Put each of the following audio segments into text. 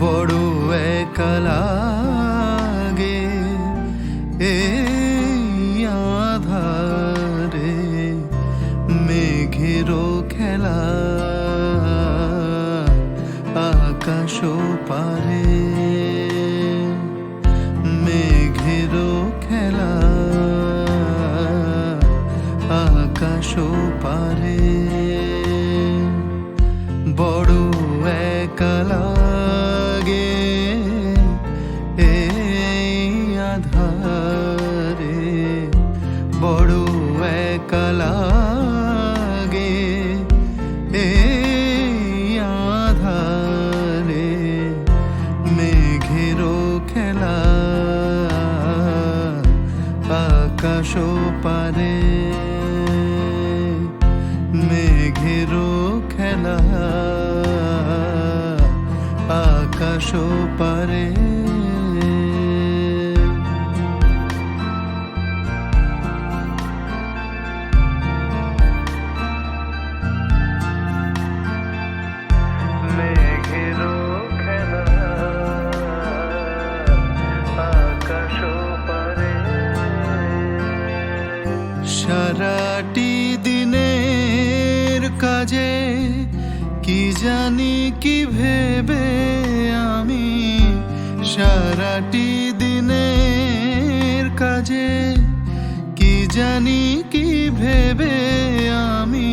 పొడువే కళ. পারে। মেঘের খেলা আকাশও পারে। ভেবে আমি সারাটি দিনের কাজে কি জানি কি ভেবে আমি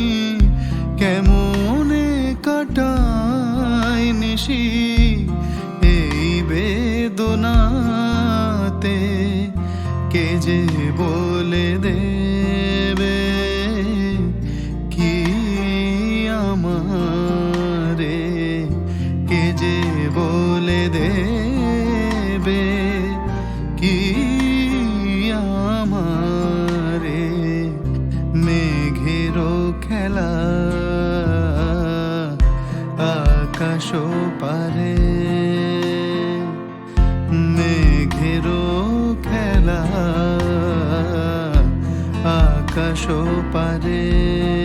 কেমনে কাটাই নিশি এই বেদনাতে? আকাশ পারে। মেঘের খেলা আকাশ পারে।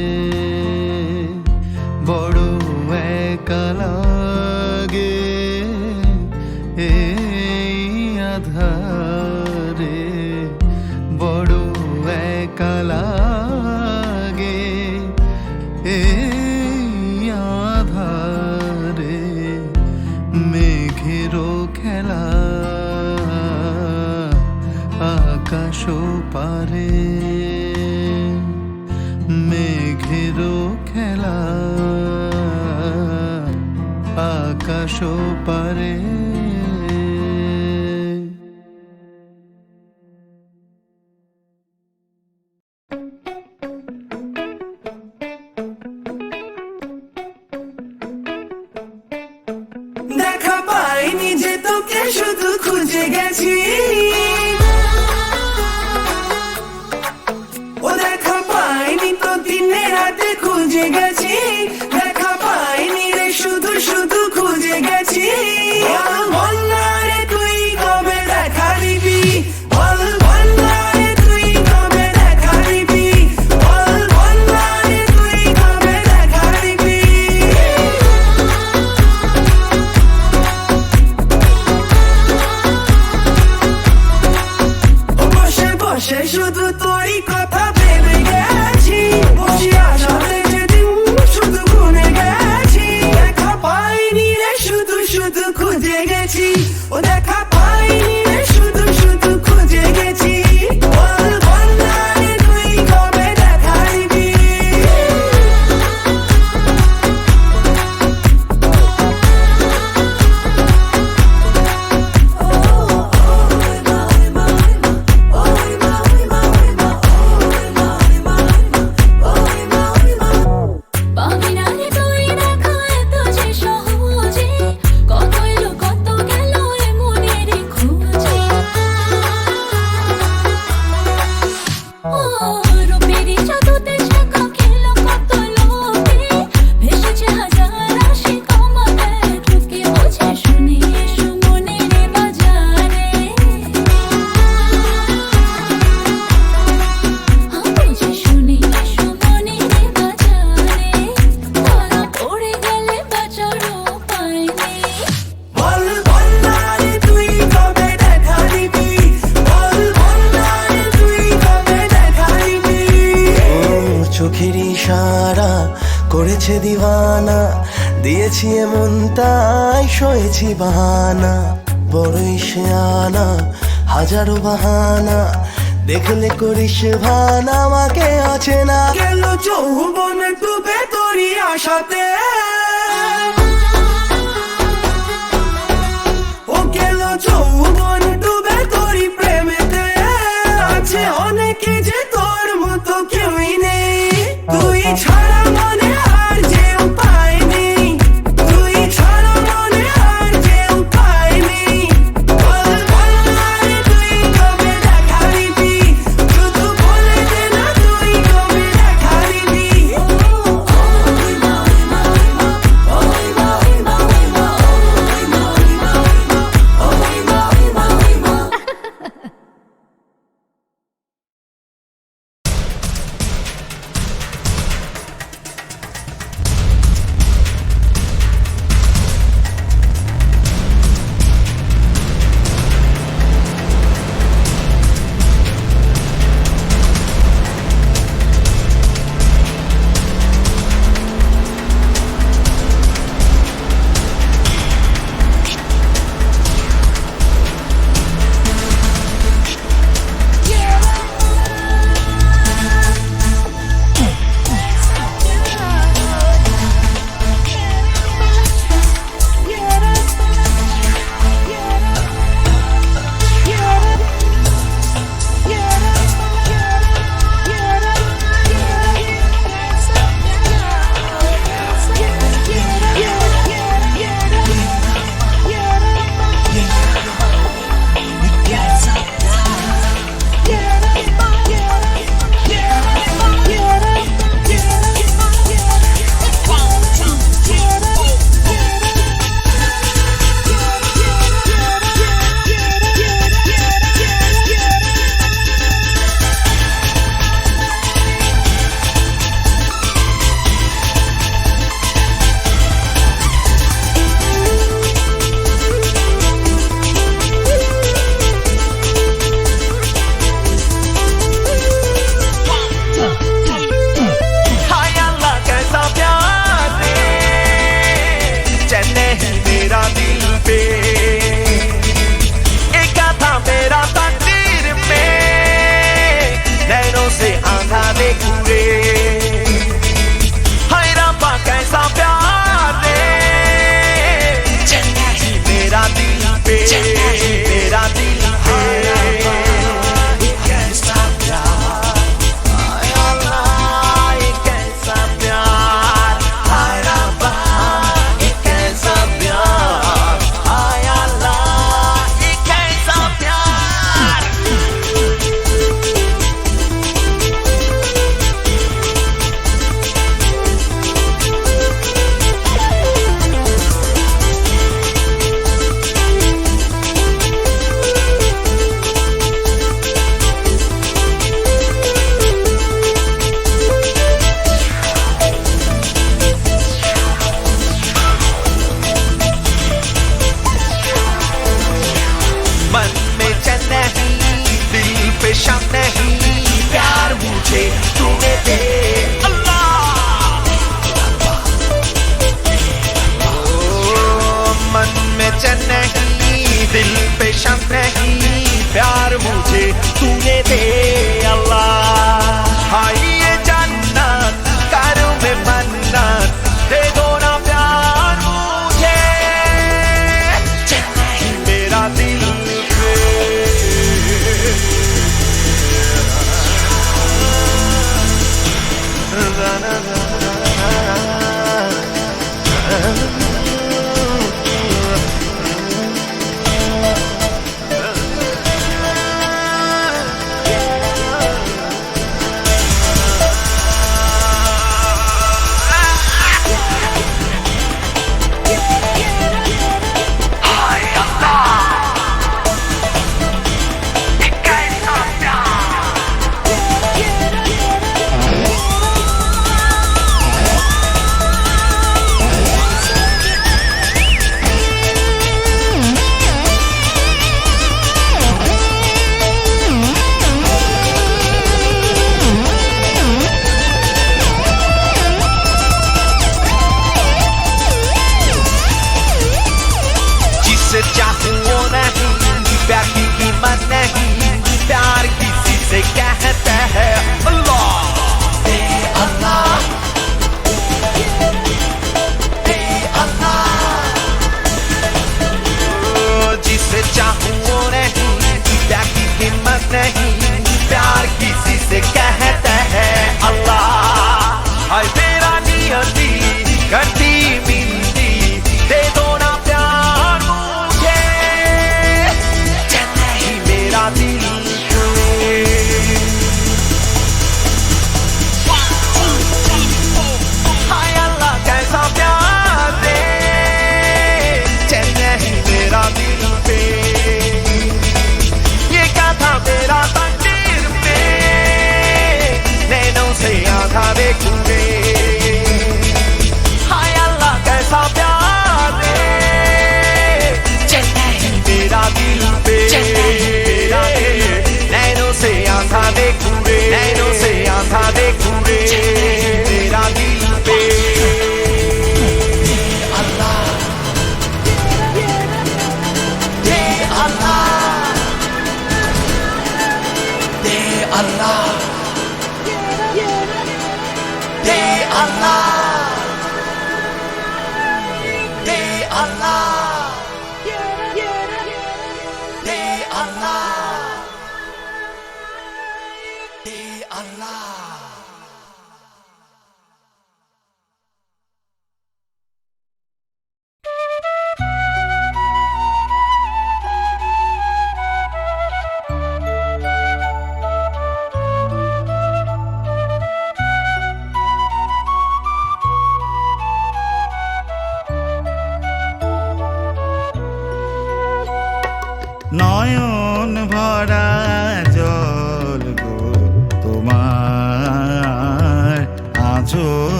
আকাশ পারে। ঠিকানা দিয়েছি এমন, তাই সয়েছি বাহানা। বড়ই আনা, হাজারো বাহানা। দেখলে করিস ভান, আমাকে আছে না গেল যৌবনে ডুবে তোরই আশাতে। ও গেল যৌবনে ডুবে তোরই প্রেমেতে। আছে অনেকে যে তোর মতো কেউই নেই। তুই ছাড়া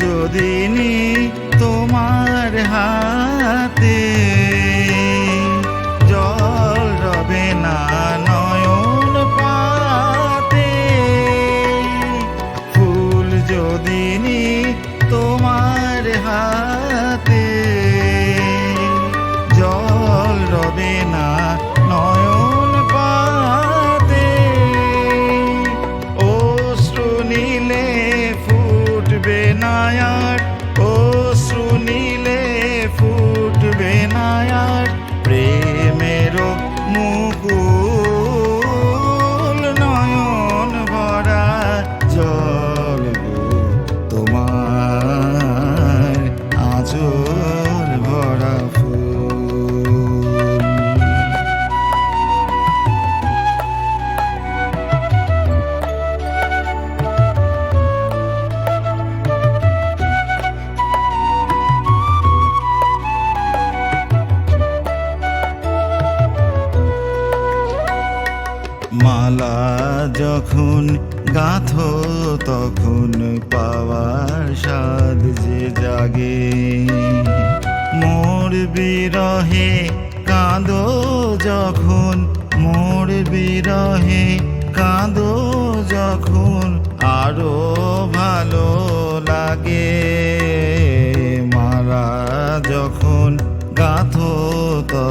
যদি নি তোমার হাতে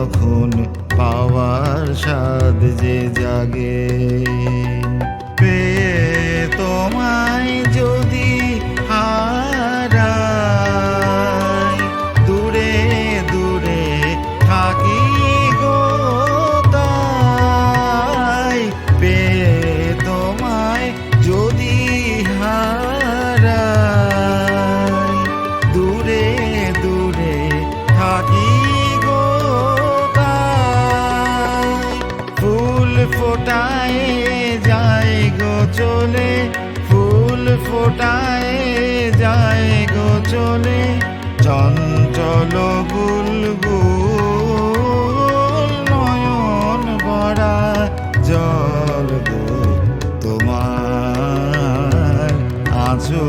তখন পাওয়ার স্বাদ যে জাগে। ফোটায় যায় গো চলে চঞ্চল বুলবুল নয়ন ভরা জল গো তোমার আছো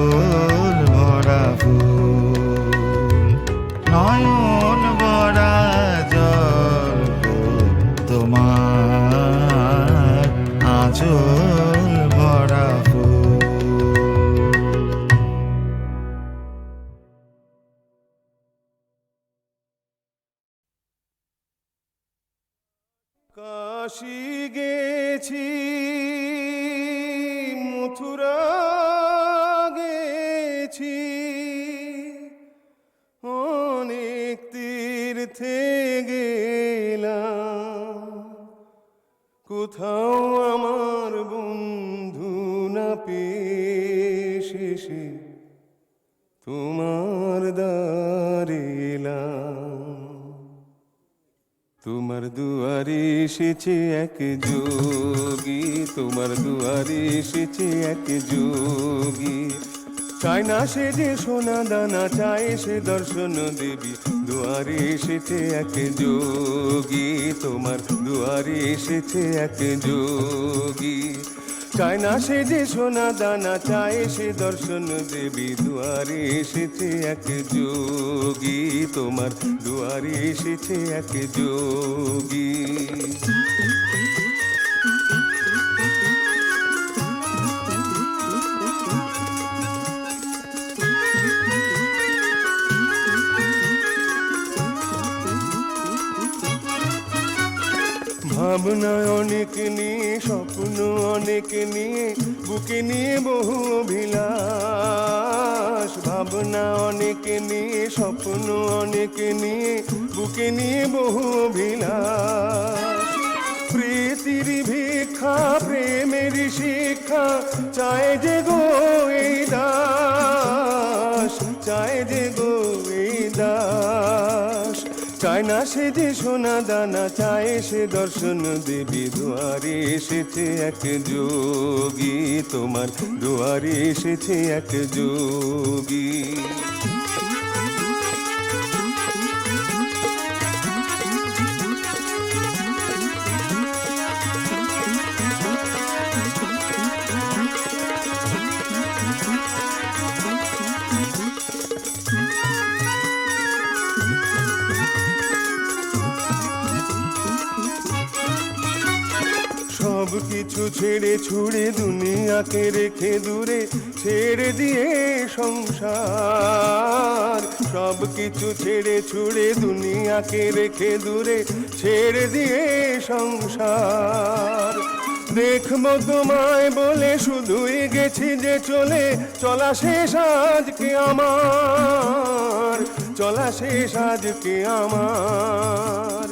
এসেছে এক যোগী, তোমার দুয়ারে এসেছে এক যোগী। চায় না সে যে সোনা দানা, চায় সে দর্শন দেবী। দুয়ারে এসেছে এক যোগী, তোমার দুয়ারে এসেছে এক যোগী। চায় না সে যে সোনা দানা, চায় সে দর্শন দেবী। দুয়ারে এসেছে এক যোগী তোমার। দুয়ারে এসেছে এক যোগী। ভাবনা অনেক নিয়ে, স্বপ্ন অনেক নিয়ে, বুকে নিয়ে বহু অভিলাষ। ভাবনা অনেক নিয়ে, স্বপ্ন অনেক নিয়ে, বুকে নিয়ে বহু অভিলাষ। প্রীতির ভিক্ষা, প্রেমের শিক্ষা, চায় যে গো চায় না সে যে সোনা দানা চায় সে দর্শন দেবী দুয়ারে এসেছে এক যোগী, তোমার দুয়ারে এসেছে এক যোগী। ছেড়ে দুনিয়াকে রেখে দূরে ছেড়ে দিয়ে সংসার। সব কিছু ছেড়ে ছুড়ে দুনিয়াকে রেখে দূরে ছেড়ে দিয়ে সংসার। দেখব তোমায় বলে শুধুই গেছি যে চলে, চলা শেষ আজকে আমার, চলা শেষ আজকে আমার।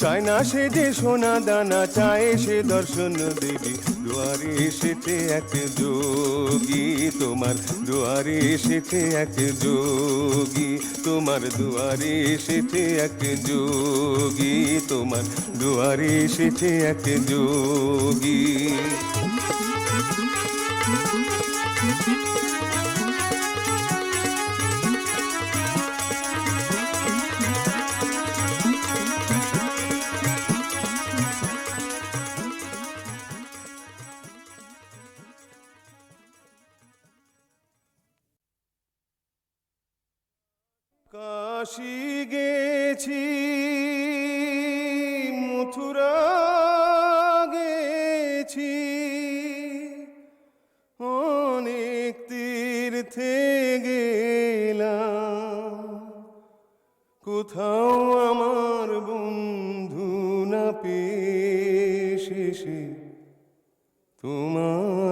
চায় না সে যে সোনা দানা, চায় সে দর্শন দেবী। দুয়ারে এসেছে এক যোগী, তোমার দুয়ারে এসেছে এক যোগী, তোমার দুয়ারে এসেছে এক যোগী, তোমার দুয়ারে এসেছে এক যোগী।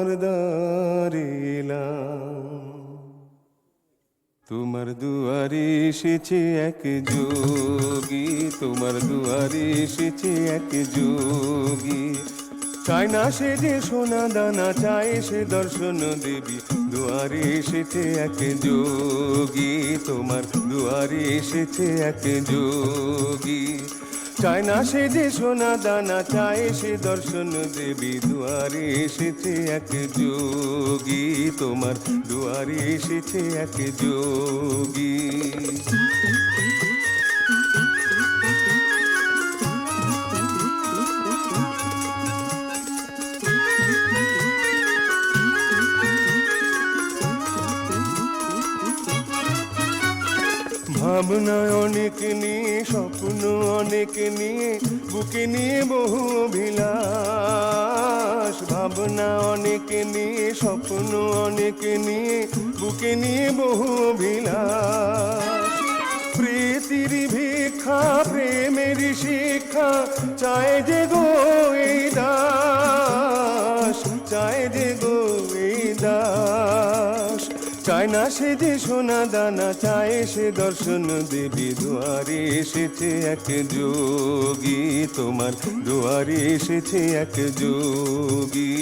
তোমার দাঁড়িলাম তোমার দুয়ারে এসেছে এক যোগী, তোমার দুয়ারে এসেছে এক যোগী। চায় না সে যে সোনা দানা, চায় সে দর্শন দেবী। দুয়ারে এসেছে এক যোগী, তোমার দুয়ারে এসেছে এক যোগী। চায় না সে যে সোনা দানা, চায় সে দর্শন দেবী, দুয়ারে এসেছে এক যোগী তোমার, দুয়ারে এসেছে এক যোগী। ভাবনা অনেক নিয়ে, স্বপ্ন অনেক নিয়ে, বুকে নিয়ে বহু অভিলাষ। ভাবনা অনেক নিয়ে, স্বপ্ন অনেক নিয়ে, বুকে নিয়ে বহু অভিলাষ। প্রীতির ভিক্ষা, প্রেমের শিক্ষা, চায় যে গো এই দাস, চায় যে গো এই দাস। চায় না সে যে সোনা দানা চায় সে দর্শন দেবী দুয়ারে এসেছে এক যোগী, তোমার দুয়ারে এসেছে এক যোগী।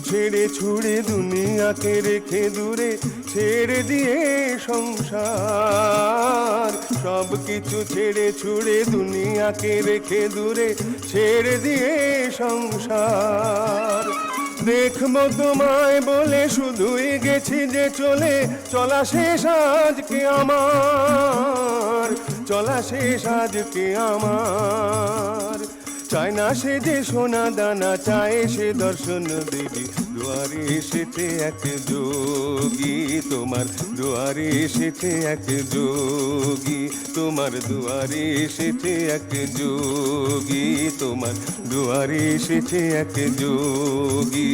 ছেড়ে ছুড়ে দুনিয়াকে রেখে দূরে ছেড়ে দিয়ে সংসার। সব কিছু ছেড়ে ছুড়ে দুনিয়াকে রেখে দূরে ছেড়ে দিয়ে সংসার। দেখব তোমায় বলে শুধুই গেছি যে চলে, চলা শেষ আজকে আমার, চলা শেষ আজকে আমার। চায় না সে যে সোনা দানা, চায় সে দর্শন দেবী। দুয়ারে এসেছে এক যোগী তোমার, দুয়ারে এসেছে এক যোগী তোমার, দুয়ারে এসেছে এক যোগী তোমার, দুয়ারে এসেছে এক যোগী।